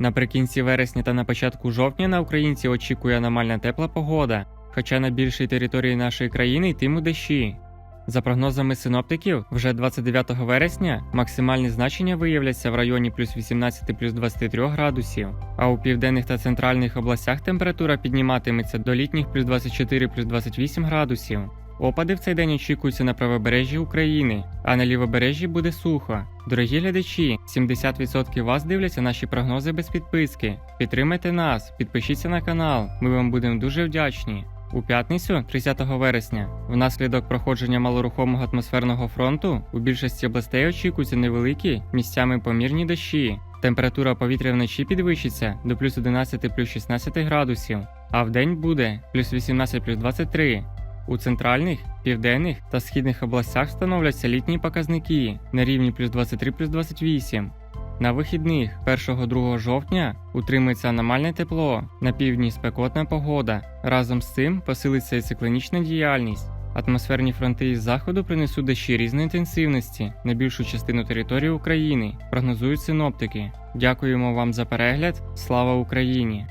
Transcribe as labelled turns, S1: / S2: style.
S1: Наприкінці вересня та на початку жовтня на українців очікує аномальна тепла погода, хоча на більшій території нашої країни йтимуть дощі. За прогнозами синоптиків, вже 29 вересня максимальні значення виявляться в районі плюс 18 плюс 23 градусів, а у південних та центральних областях температура підніматиметься до літніх плюс 24 плюс 28 градусів. Опади в цей день очікуються на правобережжі України, а на лівобережжі буде сухо. Дорогі глядачі, 70% вас дивляться наші прогнози без підписки. Підтримайте нас, підпишіться на канал, ми вам будемо дуже вдячні. У п'ятницю, 30 вересня, внаслідок проходження малорухомого атмосферного фронту у більшості областей очікуються невеликі місцями помірні дощі. Температура повітря вночі підвищиться до плюс 11 плюс 16 градусів, а вдень буде плюс 18 плюс 23. У центральних, південних та східних областях встановляться літні показники на рівні плюс 23 плюс 28. На вихідних 1-2 жовтня утримується аномальне тепло, на півдні спекотна погода. Разом з цим посилиться і циклонічна діяльність. Атмосферні фронти із заходу принесуть дощі різної інтенсивності на більшу частину території України, прогнозують синоптики. Дякуємо вам за перегляд. Слава Україні!